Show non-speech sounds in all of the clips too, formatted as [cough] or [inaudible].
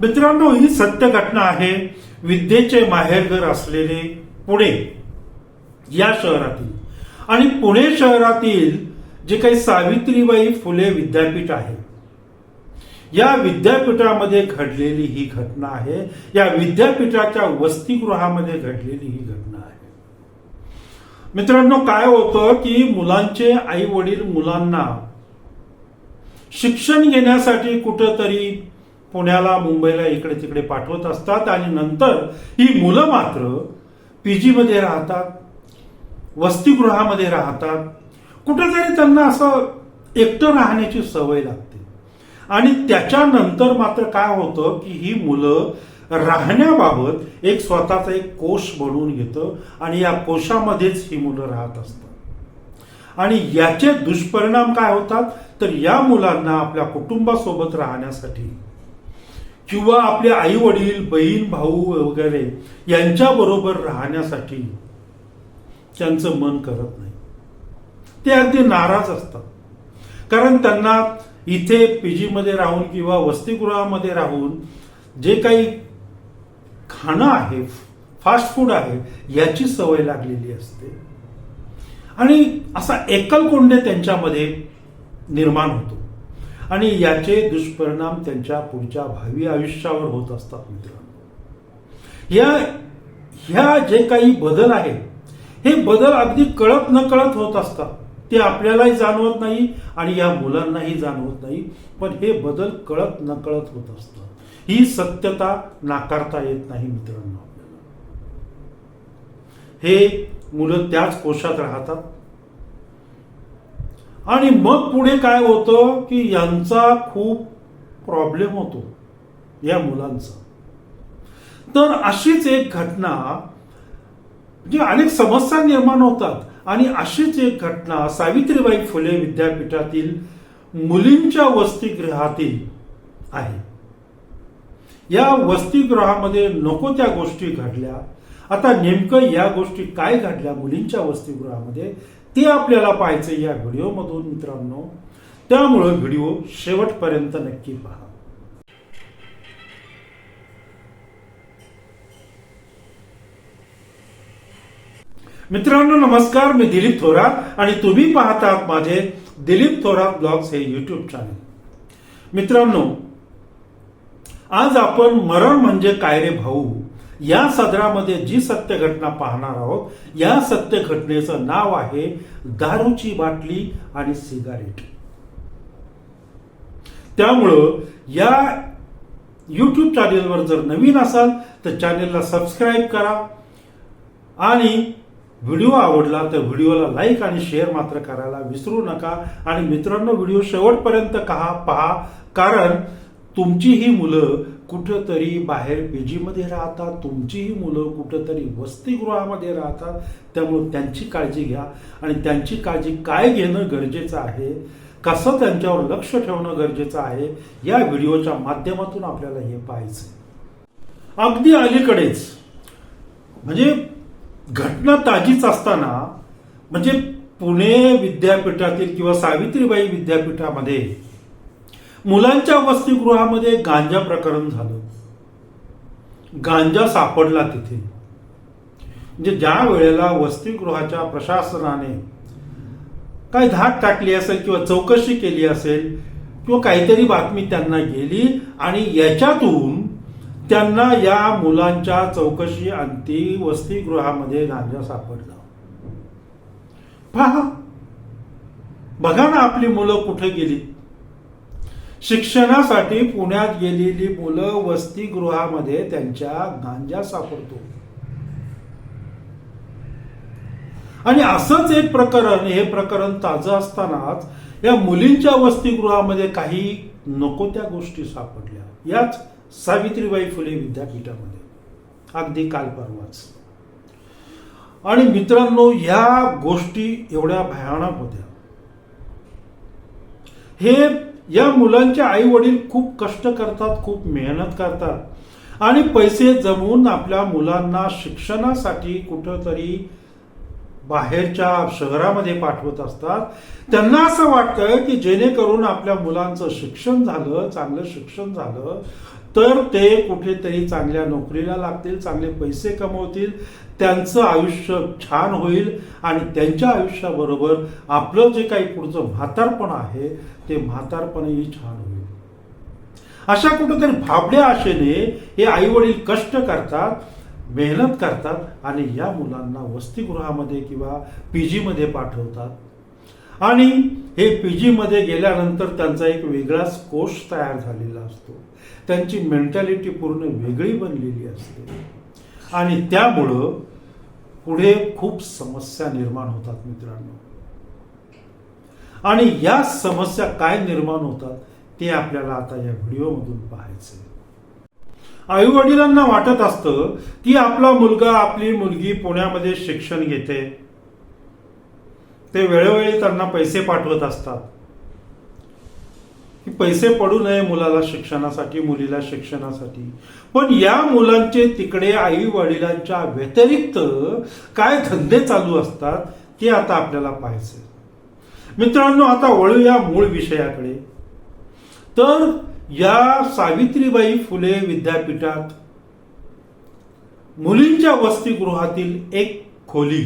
मित्रांनो ही सत्य घटना आहे. विद्येचे माहेरघर असलेले पुणे या शहरातील. आणि पुणे शहरातील जे काही सावित्रीबाई फुले विद्यापीठ आहे या विद्यापीठामध्ये घडलेली ही घटना आहे. या विद्यापीठाच्या वसतिगृहामध्ये घडलेली ही घटना आहे. मित्रांनो काय होतं की मुलांचे आई वडील मुलांना शिक्षण घेण्यासाठी कुठंतरी पुण्याला मुंबईला इकडे तिकडे पाठवत असतात आणि नंतर ही मुलं मात्र पी जीमध्ये राहतात वसतिगृहामध्ये राहतात. कुठेतरी त्यांना असं एकटं राहण्याची सवय लागते. आणि त्याच्यानंतर मात्र काय होतं की ही मुलं राहण्याबाबत एक स्वतःचा एक कोश बनवून घेतं आणि या कोशामध्येच ही मुलं राहत असतात. आणि याचे दुष्परिणाम काय होतात? तर या मुलांना आपल्या कुटुंबासोबत राहण्यासाठी किंवा आपले आई वडील बहीण भाऊ वगैरे यांच्याबरोबर राहण्यासाठी त्यांचं मन करत नाही. ते अगदी नाराज असतात. कारण त्यांना इथे पीजीमध्ये राहून किंवा वसतिगृहामध्ये राहून जे काही खाणं आहे फास्ट फूड आहे याची सवय लागलेली असते. आणि असा एकलकोंडे त्यांच्यामध्ये निर्माण होतो. आणि याचे दुष्परिणाम त्यांच्या पुढच्या भावी आयुष्यावर होत असतात मित्रांनो. या ह्या जे काही बदल आहेत हे बदल अगदी कळत न कळत होत असतात. ते आपल्यालाही जाणवत नाही आणि या मुलांनाही जाणवत नाही पण हे बदल कळत न कळत होत असतात. ही सत्यता नाकारता येत नाही मित्रांनो. आपल्याला हे मुलं त्याच कोशात राहतात. आणि मग पुढे काय होतं की यांचा खूप प्रॉब्लेम होतो या मुलांचा. तर अशीच एक घटना म्हणजे अनेक समस्या निर्माण होतात आणि अशीच एक घटना सावित्रीबाई फुले विद्यापीठातील मुलींच्या वसतिगृहातील आहे. या वसतिगृहामध्ये नको त्या गोष्टी घडल्या. आता नेमकं या गोष्टी काय घडल्या मुलींच्या वसतिगृहामध्ये? ते आपल्याला पाहायचं या व्हिडिओमधून मित्रांनो. त्यामुळं व्हिडिओ शेवटपर्यंत नक्की पहा. मित्रांनो नमस्कार. मी दिलीप थोरात आणि तुम्ही पाहतात माझे दिलीप थोरात ब्लॉग्स हे युट्यूब चॅनल मित्रांनो आज आपण मरण म्हणजे काय रे भाऊ? या सदरामध्ये जी सत्य घटना पाहणार आहोत या सत्य घटनेचं नाव आहे दारूची बाटली आणि सिगारेट. त्यामुळं या यूट्यूब चॅनेलवर जर नवीन असाल तर चॅनेलला सबस्क्राईब करा. आणि व्हिडिओ आवडला तर व्हिडिओला लाईक आणि शेअर मात्र करायला विसरू नका. आणि मित्रांनो व्हिडिओ शेवटपर्यंत कहा पहा कारण तुमची ही मुलं कुठंतरी बाहेर पीजीमध्ये राहतात तुमचीही मुलं कुठंतरी वसतिगृहामध्ये राहतात त्यामुळे त्यांची काळजी घ्या. आणि त्यांची काळजी काय घेणं गरजेचं आहे कसं त्यांच्यावर लक्ष ठेवणं गरजेचं आहे या व्हिडिओच्या माध्यमातून आपल्याला हे पाहायचं अगदी अलीकडेच म्हणजे घटना ताजीच असताना म्हणजे पुणे विद्यापीठातील किंवा सावित्रीबाई विद्यापीठामध्ये मुलांच्या वसतिगृहामध्ये गांजा प्रकरण झालं. गांजा सापडला तिथे. म्हणजे ज्या वेळेला वसतिगृहाच्या प्रशासनाने काय धाक टाकली असेल किंवा चौकशी केली असेल किंवा काहीतरी बातमी त्यांना गेली आणि याच्यातून त्यांना या मुलांच्या चौकशी अंती वसतिगृहामध्ये गांजा सापडला. पहा. बघा ना आपली मुलं कुठे गेली. शिक्षणासाठी पुण्यात गेलेली मुलं वसतिगृहामध्ये त्यांच्या गांजा सापडतो. आणि असंच एक प्रकरण हे प्रकरण ताजं असतानाच या मुलींच्या वसतिगृहामध्ये काही नको त्या गोष्टी सापडल्या. याच सावित्रीबाई फुले विद्यापीठामध्ये. अगदी काल परवाच. आणि मित्रांनो ह्या गोष्टी एवढ्या भयानक होत्या. हे या मुलांचे आई वडील खूप कष्ट करतात खूप मेहनत करतात. आणि पैसे जमवून आपल्या मुलांना शिक्षणासाठी कुठंतरी बाहेरच्या शहरामध्ये पाठवत असतात. त्यांना असं वाटतं की जेणेकरून आपल्या मुलांचं शिक्षण झालं चांगलं शिक्षण झालं तर ते कुठेतरी चांगल्या नोकरीला लागतील चांगले पैसे कमवतील त्यांचं आयुष्य छान होईल आणि त्यांच्या आयुष्याबरोबर आपलं जे काही पुढचं म्हातारपण आहे ते म्हातारपणही छान होईल. अशा कुठेतरी भाबड्या आशेने हे आई वडील कष्ट करतात. मेहनत करतात आणि या मुलांना वसतिगृहामध्ये किंवा पी जीमध्ये पाठवतात. आणि हे पी जीमध्ये गेल्यानंतर त्यांचा एक वेगळाच कोश तयार झालेला असतो. त्यांची मेंटॅलिटी पूर्ण वेगळी बनलेली असते. आणि त्यामुळं पुढे खूप समस्या निर्माण होतात मित्रांनो. आणि या समस्या काय निर्माण होतात ते आपल्याला आता या व्हिडिओमधून पाहायचे आई वडिलांना वाटत असतं की आपला मुलगा आपली मुलगी पुण्यामध्ये शिक्षण घेते. ते वेळोवेळी त्यांना पैसे पाठवत असतात. पैसे पडू नये मुलाला शिक्षणासाठी मुलीला शिक्षणासाठी. पण या मुलांचे तिकडे आई वडिलांच्या व्यतिरिक्त काय धंदे चालू असतात ते आता आपल्याला पाहायचे मित्रांनो आता वळूया मूळ विषयाकडे. तर या सावित्रीबाई फुले विद्यापीठात मुलींच्या वसतिगृहातील एक खोली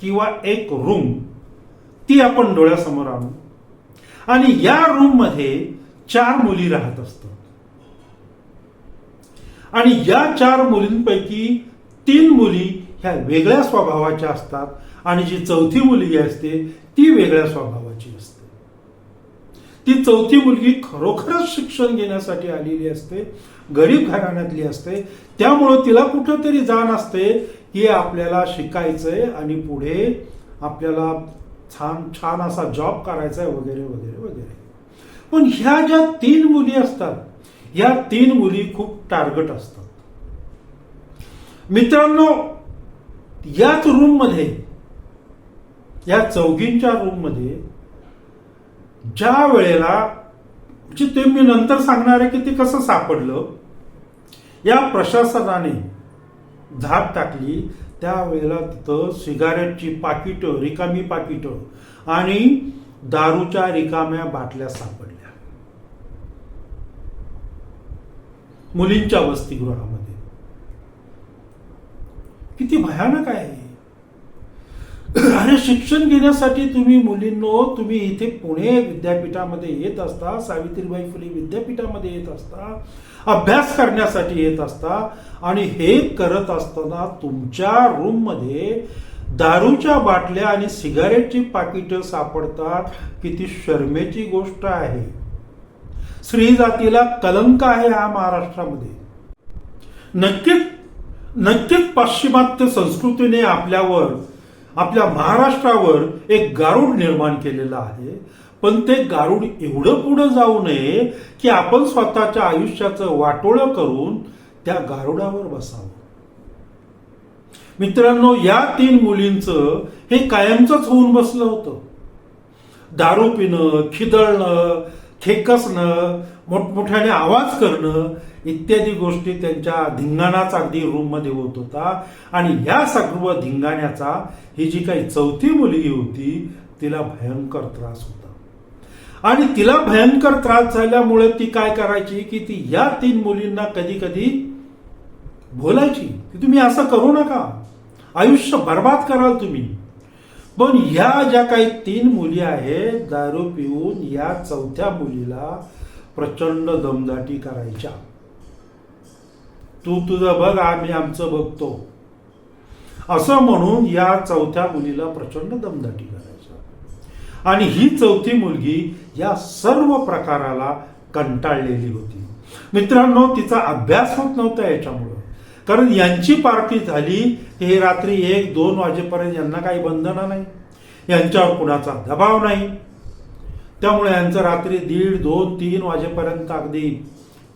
किंवा एक रूम ती आपण डोळ्यासमोर आणू. आणि या रूममध्ये चार मुली राहत असतात. आणि या चार मुलींपैकी तीन मुली ह्या वेगळ्या स्वभावाच्या असतात आणि जी चौथी मुलगी असते ती वेगळ्या स्वभावाची असते. ती चौथी मुलगी खरोखरच शिक्षण घेण्यासाठी आलेली असते गरीब घराण्यातली असते. त्यामुळं तिला कुठंतरी जाण असते की आपल्याला शिकायचंय आणि पुढे आपल्याला छान छान असा जॉब करायचा आहे वगैरे वगैरे वगैरे. पण ह्या ज्या तीन मुली असतात या तीन मुली खूप टार्गेट असतात. मित्रांनो याच रूममध्ये या चौघींच्या रूममध्ये ज्या वेळेला म्हणजे ते मी नंतर सांगणार आहे की ते कसं सापडलं या प्रशासनाने झाप टाकली त्यावेळेला तिथं सिगारेटची पाकिटं रिकामी पाकिटं आणि दारूच्या रिकाम्या बाटल्या सापडल्या. मुलींच्या वसतिगृहामध्ये. किती भयानक आहे [coughs] अरे शिक्षण घेण्यासाठी तुम्ही मुलींनो तुम्ही इथे पुणे विद्यापीठामध्ये येत असता सावित्रीबाई फुले विद्यापीठामध्ये येत असता अभ्यास करण्यासाठी येत असता आणि हे करत असताना तुमच्या रूममध्ये दारूच्या बाटल्या आणि सिगारेटची पाकिटं सापडतात. किती शर्मेची गोष्ट आहे. स्त्री जातीला कलंक आहे हा महाराष्ट्रामध्ये. नक्कीच नक्कीच पाश्चिमात्य संस्कृतीने आपल्यावर आपल्या महाराष्ट्रावर एक गारुड निर्माण केलेलं आहे. पण ते गारुड एवढं पुढं जाऊ नये की आपण स्वतःच्या आयुष्याचं वाटोळं करून त्या गारुडावर बसावं. मित्रांनो या तीन मुलींचं हे कायमचंच होऊन बसलं होतं. दारू पिणं खिदळणं खेकसणं मोठमोठ्याने आवाज करणं इत्यादी गोष्टी त्यांच्या धिंगाणाचा अगदी रूममध्ये होत होता. आणि ह्या सर्व धिंगाण्याचा ही जी काही चौथी मुलगी होती तिला भयंकर त्रास होता. आणि तिला भयंकर त्रास झाल्यामुळे ती काय करायची की ती या तीन मुलींना कधी कधी बोलायची की तुम्ही असं करू नका. आयुष्य बर्बाद कराल तुम्ही. पण ह्या ज्या काही तीन मुली आहेत दारू पिऊन या चौथ्या मुलीला प्रचंड दमदाटी करायच्या. तू तुझं बघ आम्ही आमचं बघतो. असं म्हणून या चौथ्या मुलीला प्रचंड दमदाटी करायचं. आणि ही चौथी मुलगी या सर्व प्रकाराला कंटाळलेली होती. मित्रांनो तिचा अभ्यास होत नव्हता याच्यामुळं. कारण यांची पार्टी झाली की हे रात्री एक दोन वाजेपर्यंत यांना काही बंधनं नाही. यांच्यावर कुणाचा दबाव नाही. त्यामुळे यांचं रात्री दीड दोन तीन वाजेपर्यंत अगदी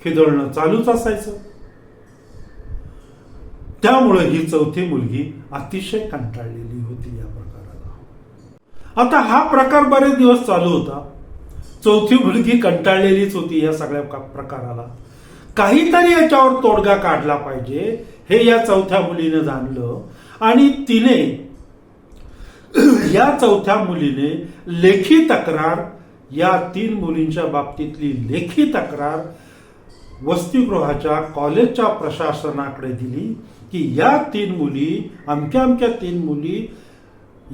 खिदळणं चालूच असायचं. त्यामुळे ही चौथी मुलगी अतिशय कंटाळलेली होती या प्रकाराला आता हा प्रकार बरेच दिवस चालू होता. चौथी मुलगी कंटाळलेलीच होती या सगळ्या प्रकाराला. काहीतरी याच्यावर तोडगा काढला पाहिजे हे या चौथ्या मुलीने जाणलं. आणि तिने या चौथ्या मुलीने लेखी तक्रार या तीन मुलींच्या बाबतीतली लेखी तक्रार वसतिगृहाच्या कॉलेजच्या प्रशासनाकडे दिली. की या तीन मुली अमक्या अमक्या तीन मुली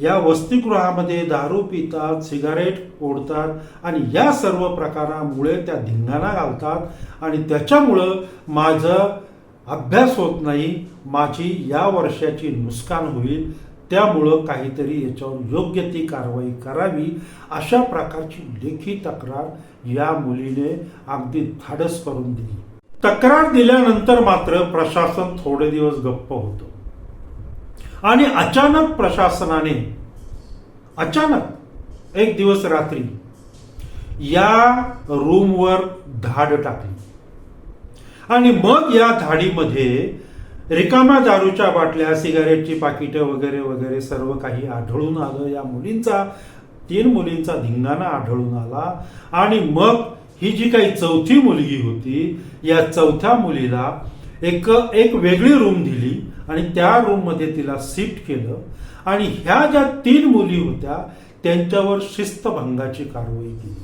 या वसतिगृहामध्ये दारू पितात सिगारेट ओढतात आणि या सर्व प्रकारामुळे त्या धिंगाणा घालतात आणि त्याच्यामुळं माझं अभ्यास होत नाही माझी या वर्षाची नुकसान होईल त्यामुळं काहीतरी याच्यावर योग्य ती कारवाई करावी अशा प्रकारची लेखी तक्रार या मुलीने अगदी धाडस करून दिली. तक्रार दिल्यानंतर मात्र प्रशासन थोडे दिवस गप्प होतं. आणि अचानक प्रशासनाने अचानक एक दिवस रात्री या रूमवर धाड टाकली. आणि मग या धाडीमध्ये रिकाम्या दारूच्या बाटल्या सिगारेटची पाकिटं वगैरे वगैरे सर्व काही आढळून आलं. या मुलींचा तीन मुलींचा धिंगाणा आढळून आला. आणि मग ही जी काही चौथी मुलगी होती या चौथ्या मुलीला एक एक वेगळी रूम दिली आणि त्या रूममध्ये तिला शिफ्ट केलं आणि ह्या ज्या तीन मुली होत्या त्यांच्यावर शिस्तभंगाची कारवाई केली.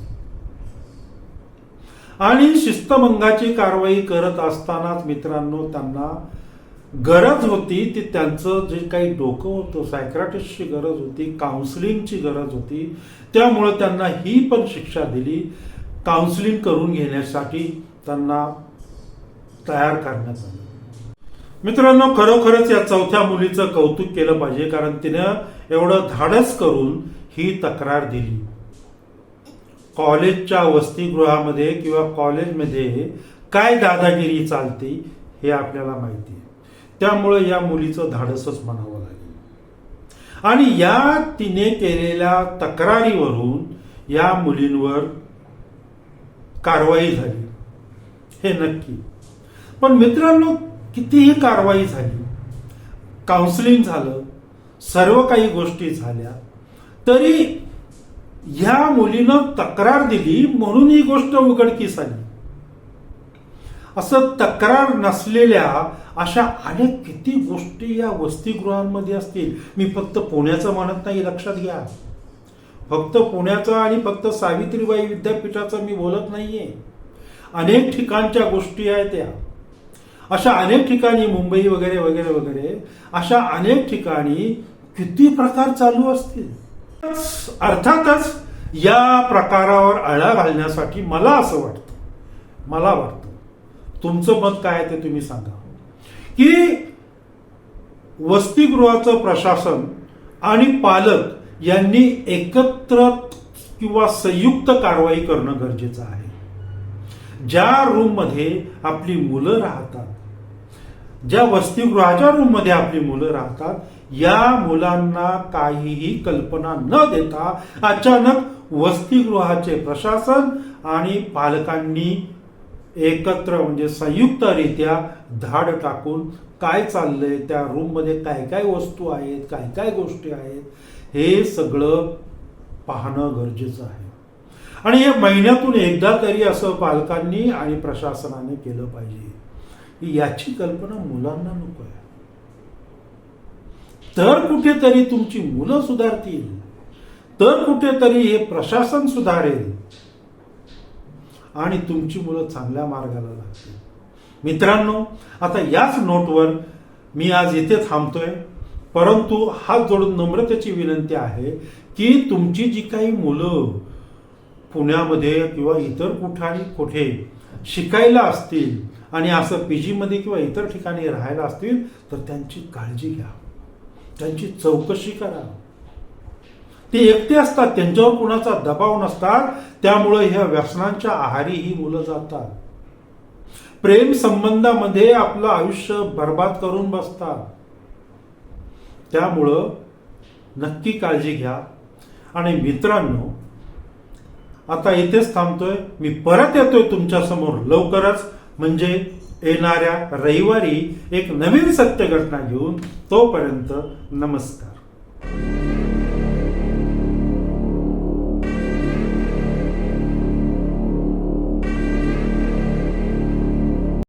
आणि शिस्तभंगाची कारवाई करत असतानाच मित्रांनो त्यांना गरज होती ती त्यांचं जे काही डोकं होतं सायक्राटिस्टची गरज होती काउन्सिलिंगची गरज होती त्यामुळे त्यांना ही पण शिक्षा दिली. काउन्सिलिंग करून घेण्यासाठी त्यांना तयार करण्यात आलं. मित्रांनो खरोखरच या चौथ्या मुलीचं कौतुक केलं पाहिजे कारण तिनं एवढं धाडस करून ही तक्रार दिली. कॉलेजच्या वसतिगृहामध्ये किंवा कॉलेजमध्ये काय दादागिरी चालते हे आपल्याला माहिती आहे. त्यामुळे या मुलीचं धाडसच म्हणावं लागेल. आणि या तिने केलेल्या तक्रारीवरून या मुलींवर कारवाई झाली. हे नक्की. पण मित्रांनो कितीही कारवाई झाली काउन्सिलिंग झालं सर्व काही गोष्टी झाल्या तरी ह्या मुलीनं तक्रार दिली म्हणून ही गोष्ट उघडकीस आली. असं तक्रार नसलेल्या अशा अनेक किती गोष्टी या वसतिगृहांमध्ये असतील. मी फक्त पुण्याचं म्हणत नाही लक्षात घ्या. फक्त पुण्याचा आणि फक्त सावित्रीबाई विद्यापीठाचं मी बोलत नाहीये. अनेक ठिकाणच्या गोष्टी आहेत त्या. अशा अनेक ठिकाणी मुंबई वगैरे वगैरे वगैरे अशा अनेक ठिकाणी किती प्रकार चालू असतील? अर्थातच या प्रकारावर आळा घालण्यासाठी मला असं वाटतं. मला वाटतं. तुमचं मत काय आहे ते तुम्ही सांगा. की वसतिगृहाचं प्रशासन आणि पालक यांनी एकत्र किंवा संयुक्त कारवाई करणं गरजेचं आहे. ज्या रूममध्ये आपली मुलं राहतात ज्या वसतिगृहाच्या रूममध्ये आपली मुलं राहतात या मुलांना काहीही कल्पना न देता अचानक वसतिगृहाचे प्रशासन आणि पालकांनी एकत्र म्हणजे संयुक्तरित्या धाड टाकून काय चाललंय त्या रूममध्ये काय काय वस्तू आहेत काय काय गोष्टी आहेत हे सगळं पाहणं गरजेचं आहे. आणि हे महिन्यातून एकदा तरी असं पालकांनी आणि प्रशासनाने केलं पाहिजे. याची कल्पना मुलांना नको आहे. तर कुठेतरी तुमची मुलं सुधारतील. तर कुठेतरी हे प्रशासन सुधारेल. आणि तुमची मुलं चांगल्या मार्गाला लागतील. मित्रांनो आता याच नोटवर मी आज इथे थांबतोय. परंतु हात जोडून नम्रतेची विनंती आहे की तुमची जी काही मुलं पुण्यामध्ये किंवा इतर कुठाने कुठे शिकायला असतील आणि असं पी जीमध्ये किंवा इतर ठिकाणी राहायला असतील तर त्यांची काळजी घ्या. त्यांची चौकशी करा. ते एकटे असतात त्यांच्यावर कुणाचा दबाव नसतात त्यामुळे ह्या व्यसनांच्या आहारी ही मुलं जातात. प्रेम संबंधामध्ये आपलं आयुष्य बर्बाद करून बसतात. त्यामुळं नक्की काळजी घ्या. आणि मित्रांनो आता इथेच थांबतोय. मी परत येतोय तुमच्यासमोर लवकरच म्हणजे येणाऱ्या रविवारी एक नवीन सत्य घटना घेऊन तोपर्यंत नमस्कार.